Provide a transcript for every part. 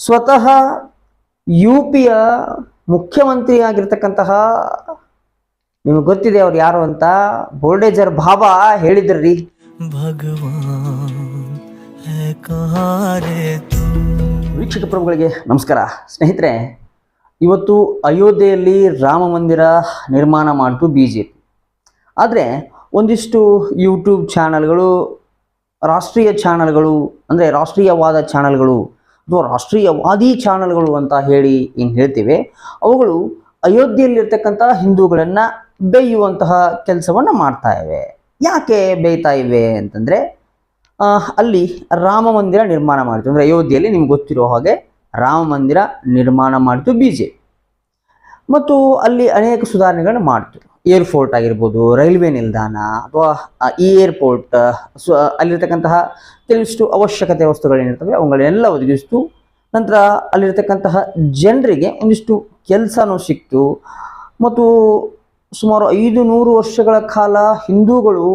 ಸ್ವತಃ ಯು ಪಿಯ ಮುಖ್ಯಮಂತ್ರಿಯಾಗಿರ್ತಕ್ಕಂತಹ ನಿಮಗೆ ಗೊತ್ತಿದೆ ಅವ್ರು ಯಾರು ಅಂತ ಬೋರ್ಡೇಜರ್ ಬಾಬಾ ಹೇಳಿದ್ರಿ. ವೀಕ್ಷಕ ಪ್ರಭುಗಳಿಗೆ ನಮಸ್ಕಾರ. ಸ್ನೇಹಿತರೆ ಇವತ್ತು ಅಯೋಧ್ಯೆಯಲ್ಲಿ ರಾಮ ಮಂದಿರ ನಿರ್ಮಾಣ ಮಾಡಿತು ಬಿ ಜೆ ಪಿ. ಆದರೆ ಒಂದಿಷ್ಟು ಯೂಟ್ಯೂಬ್ ಚಾನಲ್ಗಳು ರಾಷ್ಟ್ರೀಯ ಚಾನಲ್ಗಳು ಅಂದರೆ ರಾಷ್ಟ್ರೀಯವಾದ ಚಾನಲ್ಗಳು ಅಥವಾ ರಾಷ್ಟ್ರೀಯವಾದಿ ಚಾನಲ್ಗಳು ಅಂತ ಹೇಳಿ ಏನು ಹೇಳ್ತೀವಿ, ಅವುಗಳು ಅಯೋಧ್ಯೆಯಲ್ಲಿರ್ತಕ್ಕಂಥ ಹಿಂದೂಗಳನ್ನು ಬೇಯುವಂತಹ ಕೆಲಸವನ್ನು ಮಾಡ್ತಾ ಇವೆ. ಯಾಕೆ ಬೇಯ್ತಾ ಇವೆ ಅಂತಂದರೆ ಅಲ್ಲಿ ರಾಮ ಮಂದಿರ ನಿರ್ಮಾಣ ಮಾಡಿತು ಅಂದರೆ ಅಯೋಧ್ಯೆಯಲ್ಲಿ ನಿಮ್ಗೆ ಗೊತ್ತಿರೋ ಹಾಗೆ ರಾಮ ಮಂದಿರ ನಿರ್ಮಾಣ ಮಾಡಿತು ಬಿ ಮತ್ತು ಅಲ್ಲಿ ಅನೇಕ ಸುಧಾರಣೆಗಳನ್ನು ಮಾಡಿತು ಏರ್ಪೋರ್ಟ್ ಆಗಿರ್ಬೋದು, ರೈಲ್ವೆ ನಿಲ್ದಾಣ ಅಥವಾ ಈ ಏರ್ಪೋರ್ಟ್ ಸೊ, ಅಲ್ಲಿರ್ತಕ್ಕಂತಹ ಕೆಲವಿಷ್ಟು ಅವಶ್ಯಕತೆ ವಸ್ತುಗಳೇನಿರ್ತವೆ ಅವುಗಳನ್ನೆಲ್ಲ ಒದಗಿಸ್ತು, ನಂತರ ಅಲ್ಲಿರ್ತಕ್ಕಂತಹ ಜನರಿಗೆ ಒಂದಿಷ್ಟು ಕೆಲಸನೂ ಸಿಕ್ತು. ಮತ್ತು ಸುಮಾರು ಐದು ನೂರು ವರ್ಷಗಳ ಕಾಲ ಹಿಂದೂಗಳು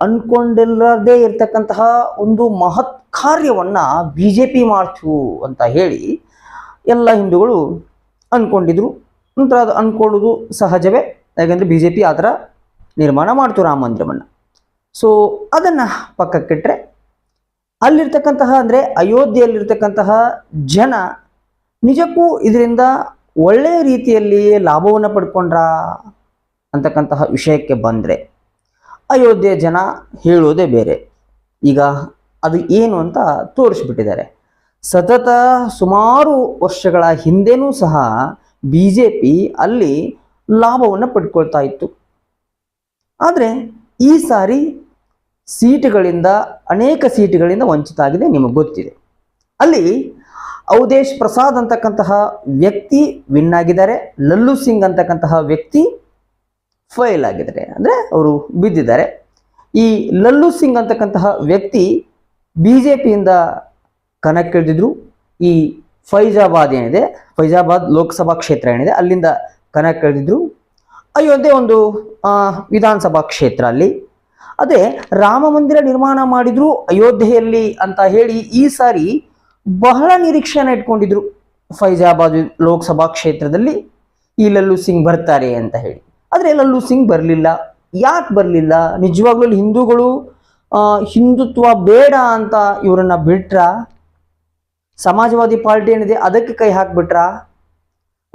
ಅನ್ಕೊಂಡಿಲ್ಲದೇ ಇರತಕ್ಕಂತಹ ಒಂದು ಮಹತ್ ಕಾರ್ಯವನ್ನು ಬಿ ಜೆ ಪಿ ಮಾಡ್ತು ಅಂತ ಹೇಳಿ ಎಲ್ಲ ಹಿಂದೂಗಳು ಅಂದ್ಕೊಂಡಿದ್ರು ನಂತರ ಅದು ಅಂದ್ಕೊಳ್ಳೋದು ಸಹಜವೇ. ಯಾಕಂದರೆ ಬಿ ಜೆ ಪಿ ಆ ಥರ ನಿರ್ಮಾಣ ಮಾಡ್ತು ರಾಮ ಮಂದಿರವನ್ನು. ಸೊ ಅದನ್ನು ಪಕ್ಕಕ್ಕಿಟ್ರೆ ಅಲ್ಲಿರ್ತಕ್ಕಂತಹ ಅಂದರೆ ಅಯೋಧ್ಯೆಯಲ್ಲಿರ್ತಕ್ಕಂತಹ ಜನ ನಿಜಕ್ಕೂ ಇದರಿಂದ ಒಳ್ಳೆಯ ರೀತಿಯಲ್ಲಿ ಲಾಭವನ್ನು ಪಡ್ಕೊಂಡ್ರ ಅಂತಕ್ಕಂತಹ ವಿಷಯಕ್ಕೆ ಬಂದರೆ ಅಯೋಧ್ಯೆ ಜನ ಹೇಳೋದೇ ಬೇರೆ. ಈಗ ಅದು ಏನು ಅಂತ ತೋರಿಸ್ಬಿಟ್ಟಿದ್ದಾರೆ. ಸತತ ಸುಮಾರು ವರ್ಷಗಳ ಹಿಂದೆನೂ ಸಹ ಬಿ ಜೆ ಪಿ ಅಲ್ಲಿ ಲಾಭವನ್ನು ಪಡ್ಕೊಳ್ತಾ ಇತ್ತು. ಆದರೆ ಈ ಸಾರಿ ಸೀಟುಗಳಿಂದ, ಅನೇಕ ಸೀಟುಗಳಿಂದ ವಂಚಿತ ಆಗಿದೆ ನಿಮಗೆ ಗೊತ್ತಿದೆ. ಅಲ್ಲಿ ಔದೇಶ್ ಪ್ರಸಾದ್ ಅಂತಕ್ಕಂತಹ ವ್ಯಕ್ತಿ ವಿನ್ ಆಗಿದ್ದಾರೆ, ಲಲ್ಲು ಸಿಂಗ್ ಅಂತಕ್ಕಂತಹ ವ್ಯಕ್ತಿ ಫೈಲ್ ಆಗಿದ್ದಾರೆ. ಅಂದರೆ ಅವರು ಬಿದ್ದಿದ್ದಾರೆ. ಈ ಲಲ್ಲು ಸಿಂಗ್ ಅಂತಕ್ಕಂತಹ ವ್ಯಕ್ತಿ ಬಿ ಜೆ ಪಿಯಿಂದ ಕಣಕ್ಕಿಳಿದಿದ್ರು. ಈ ಫೈಜಾಬಾದ್ ಏನಿದೆ, ಫೈಜಾಬಾದ್ ಲೋಕಸಭಾ ಕ್ಷೇತ್ರ ಏನಿದೆ, ಅಲ್ಲಿಂದ ಕಣಕ್ಕಿಳಿದಿದ್ರು ಅಯೋಧ್ಯೆ ಒಂದು ವಿಧಾನಸಭಾ ಕ್ಷೇತ್ರ ಅಲ್ಲಿ. ಅದೇ ರಾಮ ಮಂದಿರ ನಿರ್ಮಾಣ ಮಾಡಿದ್ರು ಅಯೋಧ್ಯೆಯಲ್ಲಿ ಅಂತ ಹೇಳಿ ಈ ಸಾರಿ ಬಹಳ ನಿರೀಕ್ಷೆಯನ್ನು ಇಟ್ಕೊಂಡಿದ್ರು ಫೈಜಾಬಾದ್ ಲೋಕಸಭಾ ಕ್ಷೇತ್ರದಲ್ಲಿ. ಈ ಲಲ್ಲು ಸಿಂಗ್ ಬರ್ತಾರೆ ಅಂತ ಹೇಳಿ. ಆದರೆ ಲಲ್ಲು ಸಿಂಗ್ ಬರಲಿಲ್ಲ. ಯಾಕೆ ಬರಲಿಲ್ಲ? ನಿಜವಾಗ್ಲೂ ಹಿಂದೂಗಳು ಹಿಂದುತ್ವ ಬೇಡ ಅಂತ ಇವರನ್ನ ಬಿಟ್ರ? ಸಮಾಜವಾದಿ ಪಾರ್ಟಿ ಏನಿದೆ ಅದಕ್ಕೆ ಕೈ ಹಾಕ್ಬಿಟ್ರ?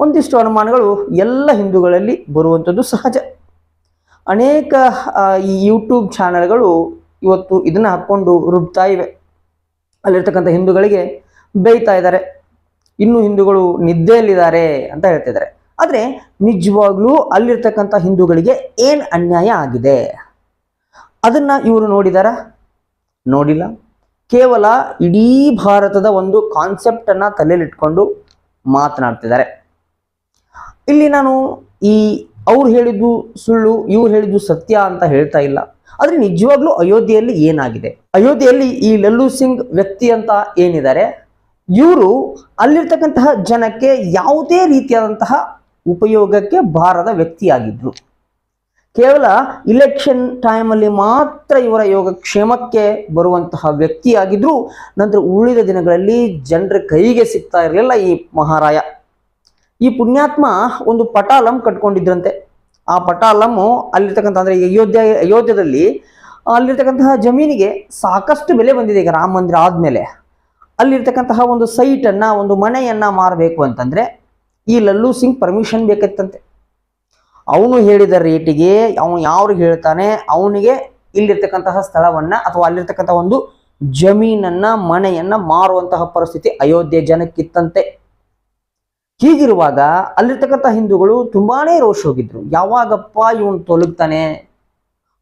ಒಂದಿಷ್ಟು ಅನುಮಾನಗಳು ಎಲ್ಲ ಹಿಂದೂಗಳಲ್ಲಿ ಬರುವಂಥದ್ದು ಸಹಜ. ಅನೇಕ ಈ ಯೂಟ್ಯೂಬ್ ಚಾನಲ್ಗಳು ಇವತ್ತು ಇದನ್ನು ಹಾಕ್ಕೊಂಡು ರುಬ್ತಾ ಇವೆ. ಅಲ್ಲಿರ್ತಕ್ಕಂಥ ಹಿಂದೂಗಳಿಗೆ ಬೇಯ್ತಾ ಇದ್ದಾರೆ. ಇನ್ನು ಹಿಂದೂಗಳು ನಿದ್ದೆಯಲ್ಲಿದ್ದಾರೆ ಅಂತ ಹೇಳ್ತಿದ್ದಾರೆ. ಆದರೆ ನಿಜವಾಗ್ಲೂ ಅಲ್ಲಿರ್ತಕ್ಕಂಥ ಹಿಂದೂಗಳಿಗೆ ಏನು ಅನ್ಯಾಯ ಆಗಿದೆ? ಅದನ್ನು ಇವರು ನೋಡಿದಾರ? ನೋಡಿಲ್ಲ. ಕೇವಲ ಇಡೀ ಭಾರತದ ಒಂದು ಕಾನ್ಸೆಪ್ಟನ್ನು ತಲೆಯಲ್ಲಿಟ್ಕೊಂಡು ಮಾತನಾಡ್ತಿದ್ದಾರೆ. ಇಲ್ಲಿ ನಾನು ಈ ಅವ್ರು ಹೇಳಿದ್ದು ಸುಳ್ಳು, ಇವ್ರು ಹೇಳಿದ್ದು ಸತ್ಯ ಅಂತ ಹೇಳ್ತಾ ಇಲ್ಲ. ಆದರೆ ನಿಜವಾಗ್ಲೂ ಅಯೋಧ್ಯೆಯಲ್ಲಿ ಏನಾಗಿದೆ? ಅಯೋಧ್ಯೆಯಲ್ಲಿ ಈ ಲಲ್ಲು ಸಿಂಗ್ ವ್ಯಕ್ತಿ ಅಂತ ಏನಿದ್ದಾರೆ? ಇವರು ಅಲ್ಲಿರ್ತಕ್ಕಂತಹ ಜನಕ್ಕೆ ಯಾವುದೇ ರೀತಿಯಾದಂತಹ ಉಪಯೋಗಕ್ಕೆ ಬಾರದ ವ್ಯಕ್ತಿಯಾಗಿದ್ರು. ಕೇವಲ ಇಲೆಕ್ಷನ್ ಟೈಮಲ್ಲಿ ಮಾತ್ರ ಇವರ ಯೋಗ ಕ್ಷೇಮಕ್ಕೆ ಬರುವಂತಹ ವ್ಯಕ್ತಿಯಾಗಿದ್ರು. ನಂತರ ಉಳಿದ ದಿನಗಳಲ್ಲಿ ಜನರ ಕೈಗೆ ಸಿಗ್ತಾ ಇರಲಿಲ್ಲ ಈ ಮಹಾರಾಯ. ಈ ಪುಣ್ಯಾತ್ಮ ಒಂದು ಪಟಾಲಂ ಕಟ್ಕೊಂಡಿದ್ರಂತೆ. ಆ ಪಟಾಲಮ್ಮು ಅಲ್ಲಿರ್ತಕ್ಕಂಥ ಅಂದರೆ ಈ ಅಯೋಧ್ಯ, ಅಯೋಧ್ಯದಲ್ಲಿ ಅಲ್ಲಿರ್ತಕ್ಕಂತಹ ಜಮೀನಿಗೆ ಸಾಕಷ್ಟು ಬೆಲೆ ಬಂದಿದೆ. ಈಗ ರಾಮ ಮಂದಿರ ಆದಮೇಲೆ ಅಲ್ಲಿರ್ತಕ್ಕಂತಹ ಒಂದು ಸೈಟನ್ನು ಒಂದು ಮನೆಯನ್ನು ಮಾರಬೇಕು ಅಂತಂದರೆ ಈ ಲಲ್ಲು ಸಿಂಗ್ ಪರ್ಮಿಷನ್ ಬೇಕಿತ್ತಂತೆ. ಅವನು ಹೇಳಿದ ರೇಟಿಗೆ ಅವನು ಯಾರು ಹೇಳ್ತಾನೆ, ಅವನಿಗೆ ಇಲ್ಲಿರ್ತಕ್ಕಂತಹ ಸ್ಥಳವನ್ನ ಅಥವಾ ಅಲ್ಲಿರ್ತಕ್ಕಂತಹ ಒಂದು ಜಮೀನನ್ನ, ಮನೆಯನ್ನ ಮಾರುವಂತಹ ಪರಿಸ್ಥಿತಿ ಅಯೋಧ್ಯೆ ಜನಕ್ಕಿತ್ತಂತೆ. ಹೀಗಿರುವಾಗ ಅಲ್ಲಿರ್ತಕ್ಕಂಥ ಹಿಂದೂಗಳು ತುಂಬಾನೇ ರೋಷ್ ಹೋಗಿದ್ರು. ಯಾವಾಗಪ್ಪ ಇವನು ತೊಲಗ್ತಾನೆ?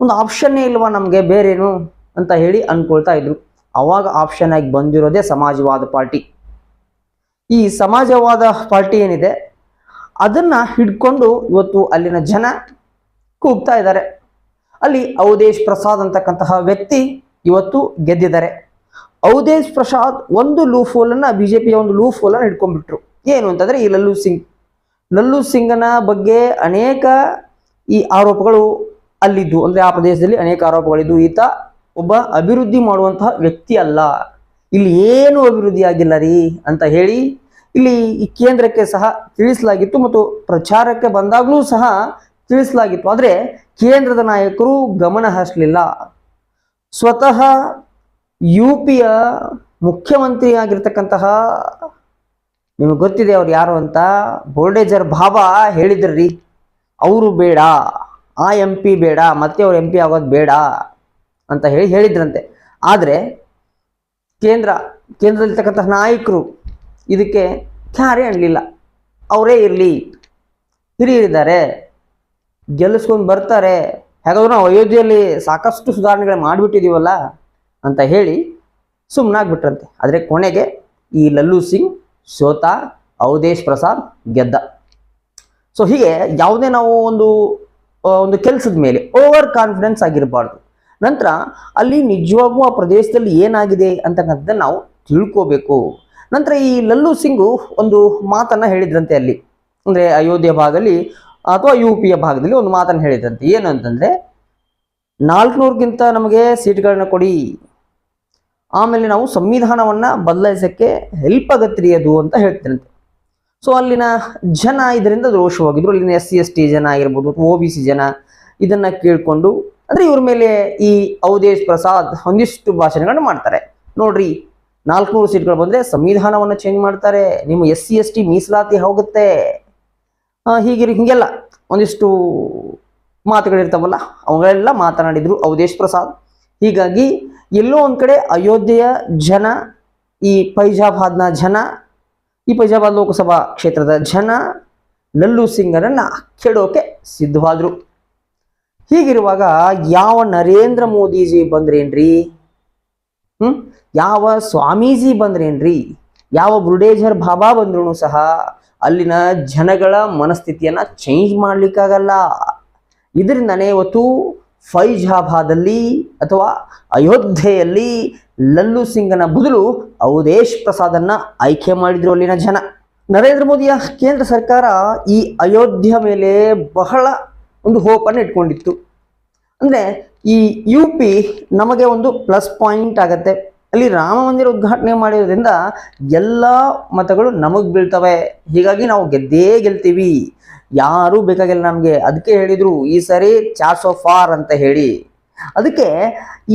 ಒಂದು ಆಪ್ಷನ್ನೇ ಇಲ್ವಾ ನಮಗೆ? ಬೇರೇನು? ಅಂತ ಹೇಳಿ ಅನ್ಕೊಳ್ತಾ ಇದ್ರು. ಅವಾಗ ಆಪ್ಷನ್ ಆಗಿ ಬಂದಿರೋದೇ ಸಮಾಜವಾದ ಪಾರ್ಟಿ. ಈ ಸಮಾಜವಾದ ಪಾರ್ಟಿ ಏನಿದೆ? ಅದನ್ನ ಹಿಡ್ಕೊಂಡು ಇವತ್ತು ಅಲ್ಲಿನ ಜನ ಕೂಗ್ತಾ ಇದ್ದಾರೆ. ಅಲ್ಲಿ ಔದೇಶ್ ಪ್ರಸಾದ್ ಅಂತಕ್ಕಂತಹ ವ್ಯಕ್ತಿ ಇವತ್ತು ಗೆದ್ದಿದ್ದಾರೆ. ಔದೇಶ್ ಪ್ರಸಾದ್ ಒಂದು ಲೂಫ್ ಹೋಲನ್ನ ಬಿಜೆಪಿಯ ಒಂದು ಲೂಫ್ ಹೋಲನ್ನ ಹಿಡ್ಕೊಂಡ್ಬಿಟ್ರು. ಏನು ಅಂತಂದ್ರೆ ಈ ಲಲ್ಲು ಸಿಂಗ್. ಲಲ್ಲು ಸಿಂಗನ ಬಗ್ಗೆ ಅನೇಕ ಈ ಆರೋಪಗಳು ಅಲ್ಲಿದ್ದು, ಅಂದ್ರೆ ಆ ಪ್ರದೇಶದಲ್ಲಿ ಅನೇಕ ಆರೋಪಗಳಿದ್ದು, ಈತ ಒಬ್ಬ ಅಭಿವೃದ್ಧಿ ಮಾಡುವಂತಹ ವ್ಯಕ್ತಿ ಅಲ್ಲ. ಇಲ್ಲಿ ಏನು ಅಭಿವೃದ್ಧಿ ಆಗಿಲ್ಲ ರೀ ಅಂತ ಹೇಳಿ, ಇಲ್ಲಿ ಈ ಕೇಂದ್ರಕ್ಕೆ ಸಹ ತಿಳಿಸಲಾಗಿತ್ತು ಮತ್ತು ಪ್ರಚಾರಕ್ಕೆ ಬಂದಾಗಲೂ ಸಹ ತಿಳಿಸಲಾಗಿತ್ತು. ಆದರೆ ಕೇಂದ್ರದ ನಾಯಕರು ಗಮನ ಹರಿಸಲಿಲ್ಲ. ಸ್ವತಃ ಯು ಪಿಯ ಮುಖ್ಯಮಂತ್ರಿ ಆಗಿರ್ತಕ್ಕಂತಹ ನಿಮಗೆ ಗೊತ್ತಿದೆ ಅವ್ರು ಯಾರು ಅಂತ? ಬೋಲ್ಡೇಜರ್ ಬಾಬಾ ಹೇಳಿದ್ರಿ. ಅವರು ಬೇಡ, ಆ ಎಂ ಪಿ ಬೇಡ, ಮತ್ತೆ ಅವ್ರು ಎಂ ಪಿ ಆಗೋದು ಬೇಡ ಅಂತ ಹೇಳಿ ಹೇಳಿದ್ರಂತೆ. ಆದರೆ ಕೇಂದ್ರ ಕೇಂದ್ರದಲ್ಲಿರ್ತಕ್ಕಂಥ ನಾಯಕರು ಇದಕ್ಕೆ ಯಾರೇ ಅನ್ನಲಿಲ್ಲ ಅವರೇ ಇರಲಿ, ಹಿರಿಯರಿದ್ದಾರೆ, ಗೆಲ್ಲಿಸ್ಕೊಂಡು ಬರ್ತಾರೆ, ಹೇಗಾದ್ರೂ ನಾವು ಅಯೋಧ್ಯೆಯಲ್ಲಿ ಸಾಕಷ್ಟು ಸುಧಾರಣೆಗಳು ಮಾಡಿಬಿಟ್ಟಿದ್ದೀವಲ್ಲ ಅಂತ ಹೇಳಿ ಸುಮ್ಮನಾಗ್ಬಿಟ್ರಂತೆ ಆದರೆ ಕೊನೆಗೆ ಈ ಲಲ್ಲು ಸಿಂಗ್ ಸೋತ ಅವಧೇಶ್ ಪ್ರಸಾದ್, ಗೆದ್ದ. ಸೊ ಹೀಗೆ ಯಾವುದೇ ನಾವು ಒಂದು ಒಂದು ಕೆಲಸದ ಮೇಲೆ ಓವರ್ ಕಾನ್ಫಿಡೆನ್ಸ್ ಆಗಿರಬಾರ್ದು. ನಂತರ ಅಲ್ಲಿ ನಿಜವಾಗೂ ಆ ಪ್ರದೇಶದಲ್ಲಿ ಏನಾಗಿದೆ ಅಂತಕ್ಕಂಥದ್ದನ್ನು ನಾವು ತಿಳ್ಕೋಬೇಕು. ನಂತರ ಈ ಲಲ್ಲು ಸಿಂಗು ಒಂದು ಮಾತನ್ನು ಹೇಳಿದ್ರಂತೆ ಅಲ್ಲಿ. ಅಂದರೆ ಅಯೋಧ್ಯೆ ಭಾಗದಲ್ಲಿ ಅಥವಾ ಯು ಪಿಯ ಭಾಗದಲ್ಲಿ ಒಂದು ಮಾತನ್ನು ಹೇಳಿದ್ರಂತೆ. ಏನು ಅಂತಂದರೆ, ನಾಲ್ಕುನೂರಿಗಿಂತ ನಮಗೆ ಸೀಟ್ಗಳನ್ನ ಕೊಡಿ. ಆಮೇಲೆ ನಾವು ಸಂವಿಧಾನವನ್ನು ಬದಲಾಯಿಸೋಕ್ಕೆ ಹೆಲ್ಪ್ ಆಗತ್ರಿ ಅದು ಅಂತ ಹೇಳ್ತಿರಂತೆ ಸೊ ಅಲ್ಲಿನ ಜನ ಇದರಿಂದ ದೋಷವಾಗಿದ್ರು ಅಲ್ಲಿನ ಎಸ್ ಸಿ, ಎಸ್ ಟಿ ಜನ ಆಗಿರ್ಬೋದು ಒ ಬಿ ಸಿ ಜನ ಇದನ್ನ ಕೇಳಿಕೊಂಡು, ಅಂದರೆ ಇವ್ರ ಮೇಲೆ ಈ ಅವಧೇಶ್ ಪ್ರಸಾದ್ ಒಂದಿಷ್ಟು ಭಾಷಣಗಳನ್ನು ಮಾಡ್ತಾರೆ. ನೋಡ್ರಿ, ನಾಲ್ಕುನೂರು ಸೀಟ್ಗಳು ಬಂದರೆ ಸಂವಿಧಾನವನ್ನು ಚೇಂಜ್ ಮಾಡ್ತಾರೆ. ನಿಮ್ಮ ಎಸ್ ಸಿ, ಎಸ್ ಟಿ ಮೀಸಲಾತಿ ಹೋಗುತ್ತೆ. ಹೀಗಿರಿ, ಹೀಗೆಲ್ಲ ಒಂದಿಷ್ಟು ಮಾತುಗಳಿರ್ತಾವಲ್ಲ, ಅವುಗಳೆಲ್ಲ ಮಾತನಾಡಿದ್ರು ಅವಧೇಶ್ ಪ್ರಸಾದ್. ಹೀಗಾಗಿ ಎಲ್ಲೋ ಒಂದು ಕಡೆ ಅಯೋಧ್ಯೆಯ ಜನ, ಈ ಫೈಜಾಬಾದ್ನ ಜನ, ಈ ಫೈಜಾಬಾದ್ ಲೋಕಸಭಾ ಕ್ಷೇತ್ರದ ಜನ, ಲಲ್ಲು ಸಿಂಗರನ್ನ ಕೆಡೋಕೆ ಸಿದ್ಧವಾದರು. ಹೀಗಿರುವಾಗ ಯಾವ ನರೇಂದ್ರ ಮೋದಿಜಿ ಬಂದ್ರೇನ್ರಿ? ಹ್ಮ್? ಯಾವ ಸ್ವಾಮೀಜಿ ಬಂದ್ರೇನ್ರಿ? ಯಾವ ಬ್ರುಡೇಜರ್ ಬಾಬಾ ಬಂದ್ರೂ ಸಹ ಅಲ್ಲಿನ ಜನಗಳ ಮನಸ್ಥಿತಿಯನ್ನ ಚೇಂಜ್ ಮಾಡ್ಲಿಕ್ಕಾಗಲ್ಲ. ಇದರಿಂದನೇ ಇವತ್ತು ಫೈಜಾಬಾದಲ್ಲಿ ಅಥವಾ ಅಯೋಧ್ಯೆಯಲ್ಲಿ ಲಲ್ಲು ಸಿಂಗನ ಬದಲು ಅವಧೇಶ್ ಪ್ರಸಾದನ್ನ ಆಯ್ಕೆ ಮಾಡಿದ್ರು ಅಲ್ಲಿನ ಜನ. ನರೇಂದ್ರ ಮೋದಿಯ ಕೇಂದ್ರ ಸರ್ಕಾರ ಈ ಅಯೋಧ್ಯೆ ಮೇಲೆ ಬಹಳ ಒಂದು ಹೋಪನ್ನು ಇಟ್ಕೊಂಡಿತ್ತು. ಅಂದರೆ ಈ ಯು ಪಿ ನಮಗೆ ಒಂದು ಪ್ಲಸ್ ಪಾಯಿಂಟ್ ಆಗತ್ತೆ. ಅಲ್ಲಿ ರಾಮ ಮಂದಿರ ಉದ್ಘಾಟನೆ ಮಾಡಿರೋದ್ರಿಂದ ಎಲ್ಲ ಮತಗಳು ನಮಗೆ ಬೀಳ್ತವೆ. ಹೀಗಾಗಿ ನಾವು ಗೆದ್ದೇ ಗೆಲ್ತೀವಿ. ಯಾರೂ ಬೇಕಾಗಿಲ್ಲ ನಮಗೆ. ಅದಕ್ಕೆ ಹೇಳಿದರು, ಈ ಸರಿ ಚಾಸ್ ಆಫ್ ಫಾರ್ ಅಂತ ಹೇಳಿ. ಅದಕ್ಕೆ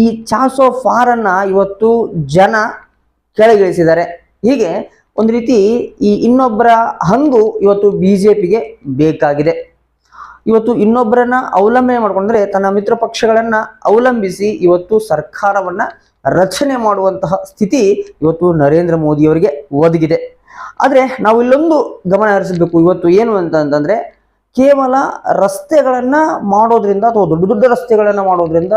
ಈ ಚಾಸ್ ಆಫ್ ಫಾರನ್ನು ಇವತ್ತು ಜನ ಕೆಳಗಿಳಿಸಿದ್ದಾರೆ. ಹೀಗೆ ಒಂದು ರೀತಿ ಈ ಇನ್ನೊಬ್ಬರ ಹಂಗು ಇವತ್ತು ಬಿ ಜೆ ಪಿಗೆ ಬೇಕಾಗಿದೆ. ಇವತ್ತು ಇನ್ನೊಬ್ಬರನ್ನ ಅವಲಂಬನೆ ಮಾಡಿಕೊಂಡ್ರೆ ತನ್ನ ಮಿತ್ರ ಪಕ್ಷಗಳನ್ನ ಅವಲಂಬಿಸಿ ಇವತ್ತು ಸರ್ಕಾರವನ್ನ ರಚನೆ ಮಾಡುವಂತಹ ಸ್ಥಿತಿ ಇವತ್ತು ನರೇಂದ್ರ ಮೋದಿಯವರಿಗೆ ಒದಗಿದೆ. ಆದರೆ ನಾವು ಇಲ್ಲೊಂದು ಗಮನ ಹರಿಸಬೇಕು. ಇವತ್ತು ಏನು ಅಂತ ಅಂತಂದ್ರೆ ಕೇವಲ ರಸ್ತೆಗಳನ್ನು ಮಾಡೋದ್ರಿಂದ ಅಥವಾ ದೊಡ್ಡ ದೊಡ್ಡ ರಸ್ತೆಗಳನ್ನು ಮಾಡೋದ್ರಿಂದ,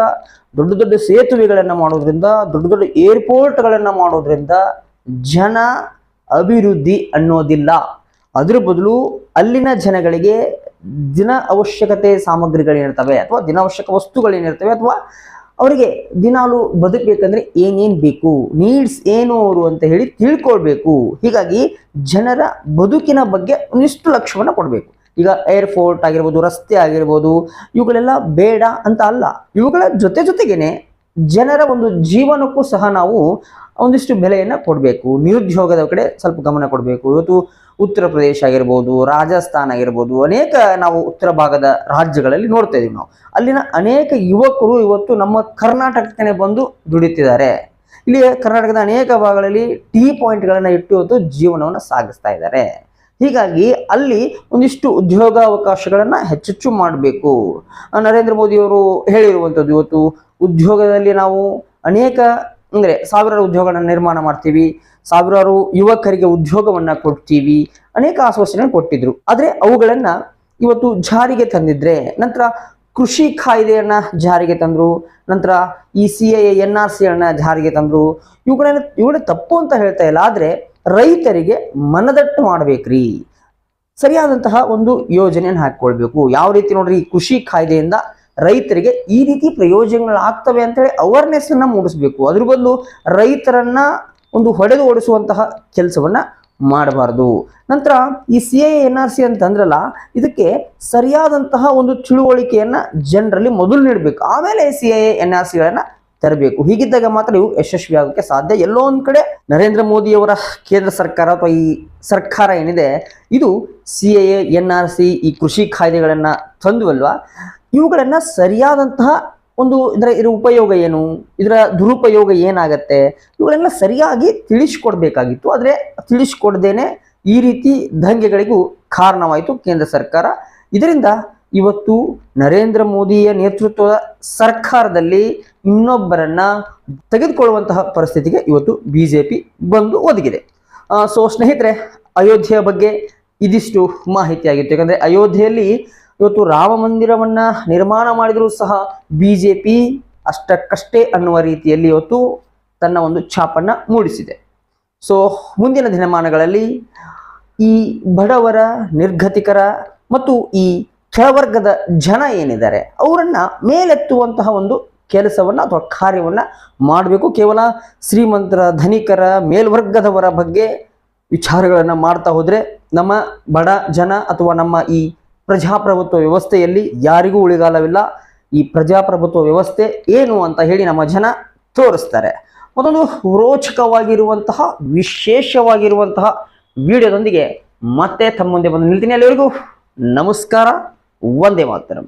ದೊಡ್ಡ ದೊಡ್ಡ ಸೇತುವೆಗಳನ್ನು ಮಾಡೋದ್ರಿಂದ, ದೊಡ್ಡ ದೊಡ್ಡ ಏರ್ಪೋರ್ಟ್ಗಳನ್ನು ಮಾಡೋದ್ರಿಂದ ಜನ ಅಭಿವೃದ್ಧಿ ಅನ್ನೋದಿಲ್ಲ. ಅದರ ಬದಲು ಅಲ್ಲಿನ ಜನಗಳಿಗೆ ದಿನ ಅವಶ್ಯಕತೆ ಸಾಮಗ್ರಿಗಳೇನಿರ್ತವೆ ಅಥವಾ ದಿನ ಅವಶ್ಯಕ ವಸ್ತುಗಳೇನಿರ್ತವೆ ಅಥವಾ ಅವರಿಗೆ ದಿನಾಲು ಬದುಕಬೇಕಂದ್ರೆ ಏನೇನು ಬೇಕು ನೀಡ್ಸ್ ಏನು ಅವರು ಅಂತ ಹೇಳಿ ತಿಳ್ಕೊಳ್ಬೇಕು. ಹೀಗಾಗಿ ಜನರ ಬದುಕಿನ ಬಗ್ಗೆ ಒಂದಿಷ್ಟು ಲಕ್ಷ್ಯವನ್ನು ಕೊಡಬೇಕು. ಈಗ ಏರ್ಪೋರ್ಟ್ ಆಗಿರ್ಬೋದು, ರಸ್ತೆ ಆಗಿರ್ಬೋದು, ಇವುಗಳೆಲ್ಲ ಬೇಡ ಅಂತ ಅಲ್ಲ. ಇವುಗಳ ಜೊತೆ ಜೊತೆಗೇನೆ ಜನರ ಒಂದು ಜೀವನಕ್ಕೂ ಸಹ ನಾವು ಒಂದಿಷ್ಟು ಬೆಲೆಯನ್ನು ಕೊಡಬೇಕು. ನಿರುದ್ಯೋಗದ ಕಡೆ ಸ್ವಲ್ಪ ಗಮನ ಕೊಡಬೇಕು. ಇವತ್ತು ಉತ್ತರ ಪ್ರದೇಶ ಆಗಿರ್ಬೋದು, ರಾಜಸ್ಥಾನ ಆಗಿರ್ಬೋದು, ಅನೇಕ ನಾವು ಉತ್ತರ ಭಾಗದ ರಾಜ್ಯಗಳಲ್ಲಿ ನೋಡ್ತಾ ಇದೀವಿ ನಾವು. ಅಲ್ಲಿನ ಅನೇಕ ಯುವಕರು ಇವತ್ತು ನಮ್ಮ ಕರ್ನಾಟಕಕ್ಕೆ ಬಂದು ದುಡಿತಿದ್ದಾರೆ. ಇಲ್ಲಿ ಕರ್ನಾಟಕದ ಅನೇಕ ಭಾಗಗಳಲ್ಲಿ ಟೀ ಪಾಯಿಂಟ್ಗಳನ್ನು ಇಟ್ಟು ಇವತ್ತು ಜೀವನವನ್ನು ಸಾಗಿಸ್ತಾ ಇದ್ದಾರೆ. ಹೀಗಾಗಿ ಅಲ್ಲಿ ಒಂದಿಷ್ಟು ಉದ್ಯೋಗ ಅವಕಾಶಗಳನ್ನ ಹೆಚ್ಚೆಚ್ಚು ಮಾಡಬೇಕು. ನರೇಂದ್ರ ಮೋದಿಯವರು ಹೇಳಿರುವಂಥದ್ದು ಇವತ್ತು, ಉದ್ಯೋಗದಲ್ಲಿ ನಾವು ಅನೇಕ ಅಂದರೆ ಸಾವಿರಾರು ಉದ್ಯೋಗಗಳನ್ನ ನಿರ್ಮಾಣ ಮಾಡ್ತೀವಿ, ಸಾವಿರಾರು ಯುವಕರಿಗೆ ಉದ್ಯೋಗವನ್ನ ಕೊಡ್ತೀವಿ, ಅನೇಕ ಆಶ್ವಾಸನೆ ಕೊಟ್ಟಿದ್ರು. ಆದರೆ ಅವುಗಳನ್ನ ಇವತ್ತು ಜಾರಿಗೆ ತಂದಿದ್ರೆ, ನಂತರ ಕೃಷಿ ಕಾಯ್ದೆಯನ್ನ ಜಾರಿಗೆ ತಂದ್ರು, ನಂತರ ಈ C A N R C ಅನ್ನ ಜಾರಿಗೆ ತಂದ್ರು. ಇವುಗಳನ್ನ ಇವುಗಳ ತಪ್ಪು ಅಂತ ಹೇಳ್ತಾ ಇಲ್ಲ, ಆದ್ರೆ ರೈತರಿಗೆ ಮನದಟ್ಟು ಮಾಡ್ಬೇಕ್ರಿ. ಸರಿಯಾದಂತಹ ಒಂದು ಯೋಜನೆಯನ್ನು ಹಾಕೊಳ್ಬೇಕು ಯಾವ ರೀತಿ ನೋಡ್ರಿ, ಈ ಕೃಷಿ ಕಾಯ್ದೆಯಿಂದ ರೈತರಿಗೆ ಈ ರೀತಿ ಪ್ರಯೋಜನಗಳಾಗ್ತವೆ ಅಂತೇಳಿ ಅವೇರ್ನೆಸ್ ಅನ್ನ ಮೂಡಿಸ್ಬೇಕು. ಅದ್ರ ಬದಲು ರೈತರನ್ನ ಒಂದು ಹೊಡೆದು ಓಡಿಸುವಂತಹ ಕೆಲಸವನ್ನ ಮಾಡಬಾರ್ದು. ನಂತರ ಈ C A N R C ಅಂತಂದ್ರಲ್ಲ ಇದಕ್ಕೆ ಸರಿಯಾದಂತಹ ಒಂದು ತಿಳುವಳಿಕೆಯನ್ನ ಜನರಲ್ಲಿ ಮೊದಲು ನೀಡಬೇಕು. ಆಮೇಲೆ ಸಿ ಎ ಎನ್ ಆರ್ ಸಿಗಳನ್ನ ತರಬೇಕು. ಹೀಗಿದ್ದಾಗ ಮಾತ್ರ ಇವು ಯಶಸ್ವಿ ಆಗೋಕ್ಕೆ ಸಾಧ್ಯ. ಎಲ್ಲೋ ಒಂದ್ ಕಡೆ ನರೇಂದ್ರ ಮೋದಿಯವರ ಕೇಂದ್ರ ಸರ್ಕಾರ ಅಥವಾ ಈ ಸರ್ಕಾರ ಏನಿದೆ, ಇದು C A N R C ಈ ಕೃಷಿ ಕಾಯ್ದೆಗಳನ್ನು ತಂದುವಲ್ವಾ ಇವುಗಳನ್ನ ಸರಿಯಾದಂತಹ ಒಂದು ಇದರ ಇದರ ಉಪಯೋಗ ಏನು? ಇದರ ದುರುಪಯೋಗ ಏನಾಗತ್ತೆ? ಇವುಗಳೆಲ್ಲ ಸರಿಯಾಗಿ ತಿಳಿಸ್ಕೊಡ್ಬೇಕಾಗಿತ್ತು. ಆದರೆ ತಿಳಿಸ್ಕೊಡ್ದೇನೆ ಈ ರೀತಿ ದಂಗೆಗಳಿಗೂ ಕಾರಣವಾಯಿತು ಕೇಂದ್ರ ಸರ್ಕಾರ. ಇದರಿಂದ ಇವತ್ತು ನರೇಂದ್ರ ಮೋದಿಯ ನೇತೃತ್ವದ ಸರ್ಕಾರದಲ್ಲಿ ಇನ್ನೊಬ್ಬರನ್ನ ತೆಗೆದುಕೊಳ್ಳುವಂತಹ ಪರಿಸ್ಥಿತಿಗೆ ಇವತ್ತು ಬಿ ಜೆ ಪಿ ಬಂದು ಒದಗಿದೆ. ಸೊ ಸ್ನೇಹಿತರೆ, ಅಯೋಧ್ಯೆಯ ಬಗ್ಗೆ ಇದಿಷ್ಟು ಮಾಹಿತಿ ಆಗಿತ್ತು. ಯಾಕಂದ್ರೆ ಅಯೋಧ್ಯೆಯಲ್ಲಿ ಇವತ್ತು ರಾಮ ಮಂದಿರವನ್ನ ನಿರ್ಮಾಣ ಮಾಡಿದರೂ ಸಹ ಬಿ ಜೆ ಪಿ ಅಷ್ಟಕ್ಕಷ್ಟೇ ಅನ್ನುವ ರೀತಿಯಲ್ಲಿ ಇವತ್ತು ತನ್ನ ಒಂದು ಛಾಪನ್ನ ಮೂಡಿಸಿದೆ. ಸೊ ಮುಂದಿನ ದಿನಮಾನಗಳಲ್ಲಿ ಈ ಬಡವರ, ನಿರ್ಗತಿಕರ ಮತ್ತು ಈ ಕೆಳವರ್ಗದ ಜನ ಏನಿದ್ದಾರೆ, ಅವರನ್ನ ಮೇಲೆತ್ತುವಂತಹ ಒಂದು ಕೆಲಸವನ್ನ ಅಥವಾ ಕಾರ್ಯವನ್ನ ಮಾಡಬೇಕು. ಕೇವಲ ಶ್ರೀಮಂತರ, ಧನಿಕರ, ಮೇಲ್ವರ್ಗದವರ ಬಗ್ಗೆ ವಿಚಾರಗಳನ್ನು ಮಾಡ್ತಾ ಹೋದರೆ ನಮ್ಮ ಬಡ ಜನ ಅಥವಾ ನಮ್ಮ ಈ ಪ್ರಜಾಪ್ರಭುತ್ವ ವ್ಯವಸ್ಥೆಯಲ್ಲಿ ಯಾರಿಗೂ ಉಳಿಗಾಲವಿಲ್ಲ. ಈ ಪ್ರಜಾಪ್ರಭುತ್ವ ವ್ಯವಸ್ಥೆ ಏನು ಅಂತ ಹೇಳಿ ನಮ್ಮ ಜನ ತೋರಿಸ್ತಾರೆ. ಮತ್ತೊಂದು ರೋಚಕವಾಗಿರುವಂತಹ, ವಿಶೇಷವಾಗಿರುವಂತಹ ವಿಡಿಯೋದೊಂದಿಗೆ ಮತ್ತೆ ತಮ್ಮ ಮುಂದೆ ಬಂದು ನಿಲ್ತೀನಿ. ಅಲ್ಲಿವರೆಗೂ ನಮಸ್ಕಾರ. ಒಂದೇ ಮಾತರಂ.